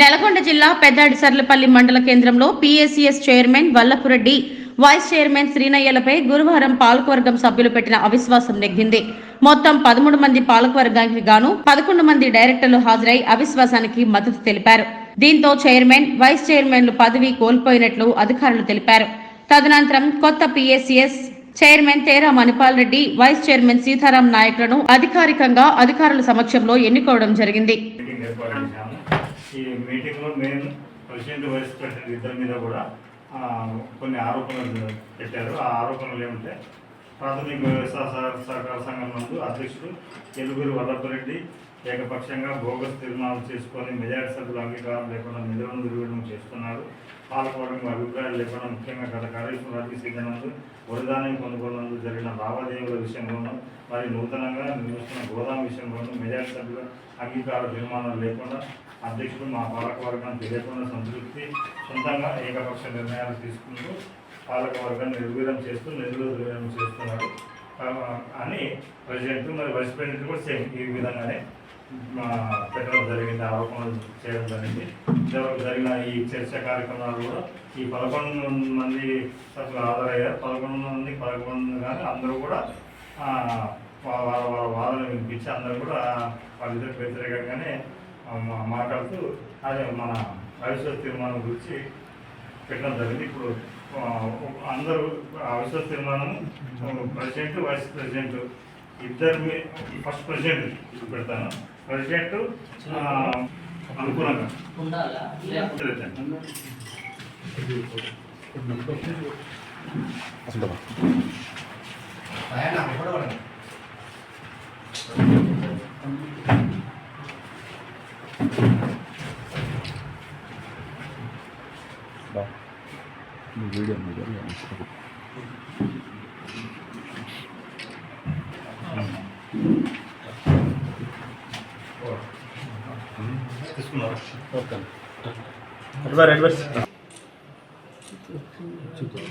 నెలకొండ జిల్లా పెద్దాడి సర్లపల్లి మండల కేంద్రంలో PSCS chairman Vallapureddy vice chairman శ్రీనయ్యలపై గురువారం పాలకవర్గం సభ్యులు పెట్టిన అవిశ్వాసం నెగ్గింది. మొత్తం పదమూడు మంది పాలకవర్గానికి గాను పదకొండు మంది డైరెక్టర్లు హాజరై అవిశ్వాసానికి మద్దతు తెలిపారు. దీంతో చైర్మన్ వైస్ చైర్మన్లు పదవి కోల్పోయినట్లు అధికారులు తెలిపారు. తదనంతరం కొత్త PSCS chairman Tera Manipal Reddy vice chairman Sitaram నాయకులను అధికారికంగా అధికారుల సమక్షంలో ఎన్నుకోవడం జరిగింది. ఈ మీటింగ్లో మెయిన్ ప్రెసిడెంట్ వైస్ ప్రెసిడెంట్ ఇద్దరి మీద కూడా కొన్ని ఆరోపణలు పెట్టారు. ఆ ఆరోపణలు ఏమంటే ప్రాథమిక వ్యవసాయ సహకార సంఘం నందు అధ్యక్షుడు ఎలుగురు వల్లభరెడ్డి ఏకపక్షంగా బోగస్ తీర్మానం చేసుకొని మెజారిటీ సభ్యుల అంగీకారం లేకుండా నిధులను దుర్వినియోగం చేస్తున్నారు. పాల్గొనడం అభిప్రాయాలు లేకుండా ముఖ్యంగా గత కార్యక్రమం రాజకీయ సింగనందు వరిధాన్యం కొనుగోలు జరిగిన లావాదేవీల విషయంలోనూ మరియు నూతనంగా నిర్మిస్తున్న గోదాం విషయంలోనూ మెజారిటీ సభ్యుల అంగీకార తీర్మానాలు లేకుండా అధ్యక్షుడు మా పాలకవర్గాన్ని తెలియకుండా సంతృప్తి సొంతంగా ఏకపక్ష నిర్ణయాలు తీసుకుంటూ పాలకవర్గాన్ని నిర్వీర్యం చేస్తూ నిధులు దుర్వినియోగం చేస్తున్నారు. అని ప్రెసిడెంట్ మరి వైస్ ప్రెసిడెంట్ కూడా సేమ్ ఈ విధంగానే పెట్టడం జరిగింది ఆరోపణలు చేయడం జరిగింది. ఇంతవరకు జరిగిన ఈ చర్చ కార్యక్రమాలు కూడా ఈ పదకొండు మంది సభ్యులు హాజరయ్యారు. పదకొండు మంది పదకొండు కానీ అందరూ కూడా వాళ్ళ వాళ్ళ వాదనలు వినిపించి అందరూ కూడా వాళ్ళిద్దరికి వ్యతిరేకంగానే మాట్లాడుతూ అదే మన అవిశ్వాస తీర్మానం గురించి పెట్టడం జరిగింది. ఇప్పుడు అందరూ అవిశ్వాస తీర్మానం ప్రెసిడెంట్ వైస్ ప్రెసిడెంట్ ఇద్దరు మీ- ఫస్ట్ ప్రెసిడెంట్ పెడతాను. ప్రెసిడెంట్ ఆ, అనుకూలంగా ఉండాలా లేకపోతే పెట్టండి. వీడియో తీసుకున్నారు. ఓకే. Advice advice